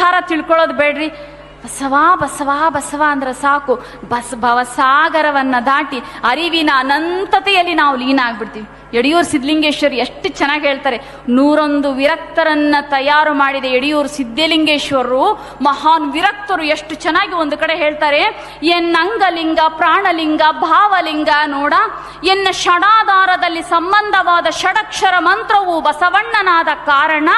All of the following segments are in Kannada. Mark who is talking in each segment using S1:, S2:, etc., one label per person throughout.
S1: ವಿಚಾರ ತಿಳ್ಕೊಳ್ಳೋದು ಬೇಡ್ರಿ. ಬಸವ ಬಸವ ಬಸವ ಅಂದ್ರೆ ಸಾಕು. ಬಸ್, ಭವಸಾಗರವನ್ನ ದಾಟಿ ಅರಿವಿನ ಅನಂತತೆಯಲ್ಲಿ ನಾವು ಲೀನ ಆಗ್ಬಿಡ್ತೀವಿ. ಯಡಿಯೂರು ಸಿದ್ಧಲಿಂಗೇಶ್ವರಿ ಎಷ್ಟು ಚೆನ್ನಾಗಿ ಹೇಳ್ತಾರೆ. ನೂರೊಂದು ವಿರಕ್ತರನ್ನ ತಯಾರು ಮಾಡಿದ ಯಡಿಯೂರು ಸಿದ್ಧಲಿಂಗೇಶ್ವರರು ಮಹಾನ್ ವಿರಕ್ತರು ಎಷ್ಟು ಚೆನ್ನಾಗಿ ಒಂದು ಕಡೆ ಹೇಳ್ತಾರೆ. ಎನ್ನಂಗಲಿಂಗ ಪ್ರಾಣಲಿಂಗ, ಭಾವಲಿಂಗ ನೋಡ ಎನ್ನ ಷಡಾಧಾರದಲ್ಲಿ ಸಂಬಂಧವಾದ ಷಡಕ್ಷರ ಮಂತ್ರವು ಬಸವಣ್ಣನಾದ ಕಾರಣ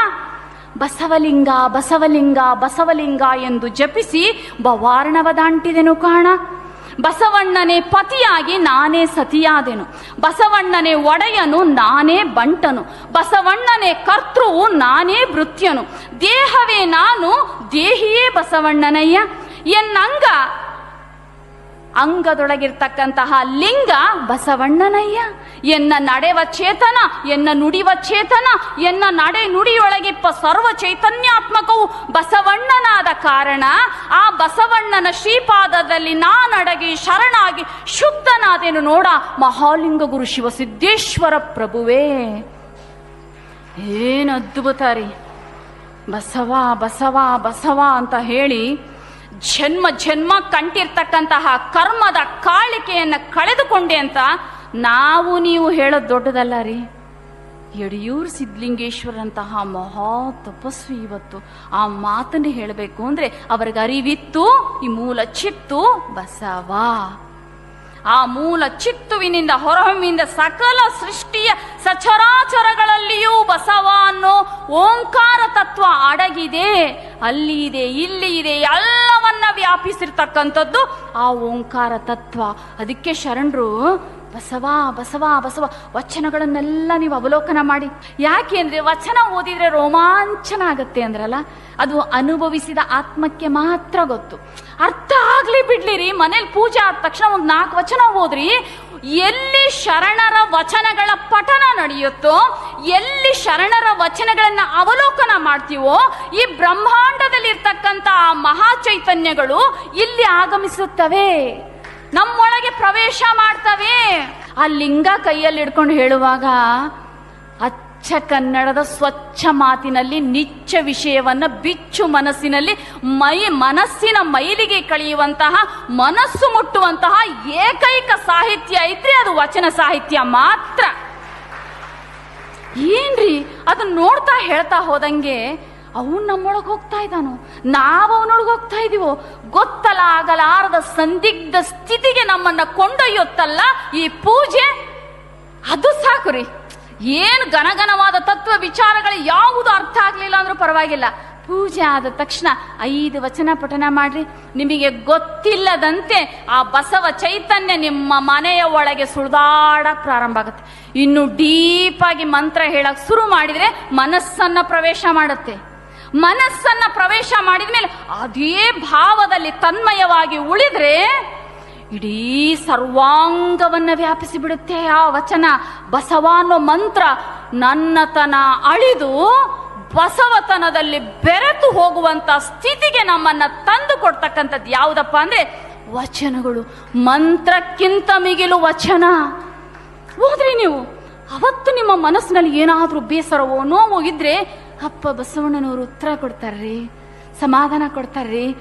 S1: ಬಸವಲಿಂಗ ಬಸವಲಿಂಗ ಬಸವಲಿಂಗ ಎಂದು ಜಪಿಸಿ ಬವಾರ್ಣವ ದಾಂಟಿದೆನು ಕಾಣ. ಬಸವಣ್ಣನೇ ಪತಿಯಾಗಿ ನಾನೇ ಸತಿಯಾದೆನು. ಬಸವಣ್ಣನೇ ಒಡೆಯನು ನಾನೇ ಬಂಟನು. ಬಸವಣ್ಣನೇ ಕರ್ತೃವು ನಾನೇ ಭೃತ್ಯನು. ದೇಹವೇ ನಾನು, ದೇಹಿಯೇ ಬಸವಣ್ಣನಯ್ಯ. ಎನ್ನಂಗ ಅಂಗದೊಳಗಿರ್ತಕ್ಕಂತಹ ಲಿಂಗ ಬಸವಣ್ಣನಯ್ಯ. ಎನ್ನ ನಡೆವ ಚೇತನ, ಎನ್ನ ನುಡಿವ ಚೇತನ, ಎನ್ನ ನಡೆ ನುಡಿಯೊಳಗಿಪ್ಪ ಸರ್ವ ಚೈತನ್ಯಾತ್ಮಕವು ಬಸವಣ್ಣನಾದ ಕಾರಣ, ಆ ಬಸವಣ್ಣನ ಶ್ರೀಪಾದದಲ್ಲಿ ನಾನಡಗಿ ಶರಣಾಗಿ ಶುದ್ಧನಾದೇನು ನೋಡ ಮಹಾಲಿಂಗ ಗುರು ಶಿವಸಿದ್ದೇಶ್ವರ ಪ್ರಭುವೇ. ಏನು ಅದ್ಭುತ ರೀ. ಬಸವ ಬಸವ ಬಸವ ಅಂತ ಹೇಳಿ ಜನ್ಮ ಜನ್ಮ ಕಂಟಿರ್ತಕ್ಕಂತಹ ಕರ್ಮದ ಕಾಳಿಕೆಯನ್ನು ಕಳೆದುಕೊಂಡೆ ಅಂತ ನಾವು ನೀವು ಹೇಳೋದು ದೊಡ್ಡದಲ್ಲ ರೀ. ಯಡಿಯೂರು ಸಿದ್ಧಲಿಂಗೇಶ್ವರಂತಹ ಮಹಾ ತಪಸ್ವಿ ಇವತ್ತು. ಆ ಮಾತನ್ನು ಹೇಳಬೇಕು ಅಂದ್ರೆ ಅವರಿಗೆ ಅರಿವಿತ್ತು, ಈ ಮೂಲ ಚಿತ್ತು ಬಸವ. ಆ ಮೂಲ ಚಿತ್ತುವಿನಿಂದ ಹೊರಹೊಮ್ಮಿಂದ ಸಕಲ ಸೃಷ್ಟಿಯ ಸಚರಾಚರಗಳಲ್ಲಿಯೂ ಬಸವ ಅನ್ನೋ ಓಂಕಾರ ತತ್ವ ಅಡಗಿದೆ. ಅಲ್ಲಿ ಇದೆ, ಇಲ್ಲಿ ಇದೆ ಎಲ್ಲವನ್ನ ವ್ಯಾಪಿಸಿರ್ತಕ್ಕಂಥದ್ದು ಆ ಓಂಕಾರ ತತ್ವ. ಅದಕ್ಕೆ ಶರಣರು, ಬಸವ ಬಸವ ಬಸವ, ವಚನಗಳನ್ನೆಲ್ಲ ನೀವು ಅವಲೋಕನ ಮಾಡಿ. ಯಾಕೆ ಅಂದ್ರೆ ವಚನ ಓದಿದ್ರೆ ರೋಮಾಂಚನ ಆಗತ್ತೆ ಅಂದ್ರಲ್ಲ? ಅದು ಅನುಭವಿಸಿದ ಆತ್ಮಕ್ಕೆ ಮಾತ್ರ ಗೊತ್ತು. ಅರ್ಥ ಆಗ್ಲಿ ಬಿಡ್ಲಿರಿ. ಮನೇಲಿ ಪೂಜೆ ಆದ ತಕ್ಷಣ ಒಂದು ನಾಲ್ಕು ವಚನ ಓದ್ರಿ ಎಲ್ಲಿ ಶರಣರ ವಚನಗಳ ಪಠನ ನಡೆಯುತ್ತೋ, ಎಲ್ಲಿ ಶರಣರ ವಚನಗಳನ್ನ ಅವಲೋಕನ ಮಾಡ್ತೀವೋ, ಈ ಬ್ರಹ್ಮಾಂಡದಲ್ಲಿರ್ತಕ್ಕಂಥ ಆ ಮಹಾ ಚೈತನ್ಯಗಳು ಇಲ್ಲಿ ಆಗಮಿಸುತ್ತವೆ. ನಮ್ಮೊಳಗೆ ಪ್ರವೇಶ ಮಾಡ್ತವೆ. ಆ ಲಿಂಗ ಕೈಯಲ್ಲಿ ಹಿಡ್ಕೊಂಡು ಹೇಳುವಾಗ ಅಚ್ಚ ಕನ್ನಡದ ಸ್ವಚ್ಛ ಮಾತಿನಲ್ಲಿ, ನಿಚ್ಚ ವಿಷಯವನ್ನ ಬಿಚ್ಚು ಮನಸ್ಸಿನಲ್ಲಿ, ಮೈ ಮನಸ್ಸಿನ ಮೈಲಿಗೆ ಕಳೆಯುವಂತಹ, ಮನಸ್ಸು ಮುಟ್ಟುವಂತಹ ಏಕೈಕ ಸಾಹಿತ್ಯ ಇದ್ರೆ ಅದು ವಚನ ಸಾಹಿತ್ಯ ಮಾತ್ರ. ಏನ್ರಿ? ಅದನ್ನ ನೋಡ್ತಾ ಹೇಳ್ತಾ ಹೋದಂಗೆ ಅವನು ನಮ್ಮೊಳಗೆ ಹೋಗ್ತಾ ಇದ್ದಾನೋ? ನಾವು ಅವನೊಳಗೆ ಹೋಗ್ತಾ ಇದೀವೋ? ಗೊತ್ತಲ್ಲ ಆಗಲಾರದ ಸಂದಿಗ್ಧ ಸ್ಥಿತಿಗೆ ನಮ್ಮನ್ನ ಕೊಂಡೊಯ್ಯುತ್ತಲ್ಲ ಈ ಪೂಜೆ? ಅದು ಸಾಕು ರೀ. ಏನು ಘನಘನವಾದ ತತ್ವ ವಿಚಾರಗಳು ಯಾವುದು ಅರ್ಥ ಆಗಲಿಲ್ಲ ಅಂದ್ರೂ ಪರವಾಗಿಲ್ಲ. ಪೂಜೆ ಆದ ತಕ್ಷಣ ಐದು ವಚನ ಪಠನ ಮಾಡ್ರಿ. ನಿಮಗೆ ಗೊತ್ತಿಲ್ಲದಂತೆ ಆ ಬಸವ ಚೈತನ್ಯ ನಿಮ್ಮ ಮನೆಯ ಒಳಗೆ ಸುಳಿದಾಡ ಪ್ರಾರಂಭ ಆಗುತ್ತೆ. ಇನ್ನು ಡೀಪ್ ಆಗಿ ಮಂತ್ರ ಹೇಳಕ್ ಶುರು ಮಾಡಿದ್ರೆ ಮನಸ್ಸನ್ನ ಪ್ರವೇಶ ಮಾಡುತ್ತೆ. ಮನಸ್ಸನ್ನ ಪ್ರವೇಶ ಮಾಡಿದ ಮೇಲೆ ಅದೇ ಭಾವದಲ್ಲಿ ತನ್ಮಯವಾಗಿ ಉಳಿದ್ರೆ ಇಡೀ ಸರ್ವಾಂಗವನ್ನ ವ್ಯಾಪಿಸಿ ಬಿಡುತ್ತೆ ಆ ವಚನ. ಬಸವ ಮಂತ್ರ ನನ್ನತನ ಅಳಿದು ಬಸವತನದಲ್ಲಿ ಬೆರೆತು ಹೋಗುವಂತ ಸ್ಥಿತಿಗೆ ನಮ್ಮನ್ನ ತಂದು ಕೊಡ್ತಕ್ಕಂಥದ್ದು ಯಾವುದಪ್ಪ ಅಂದ್ರೆ ವಚನಗಳು. ಮಂತ್ರಕ್ಕಿಂತ ಮಿಗಿಲು ವಚನ. ಹೋದ್ರಿ ನೀವು, ಅವತ್ತು ನಿಮ್ಮ ಮನಸ್ಸಿನಲ್ಲಿ ಏನಾದರೂ ಬೇಸರವೋ ನೋವು ಇದ್ರೆ, ಅಪ್ಪ ಬಸವಣ್ಣನವರು ಉತ್ತರ ಕೊಡ್ತಾರ್ರಿ, ಸಮಾಧಾನ ಕೊಡ್ತಾರ್ರಿ.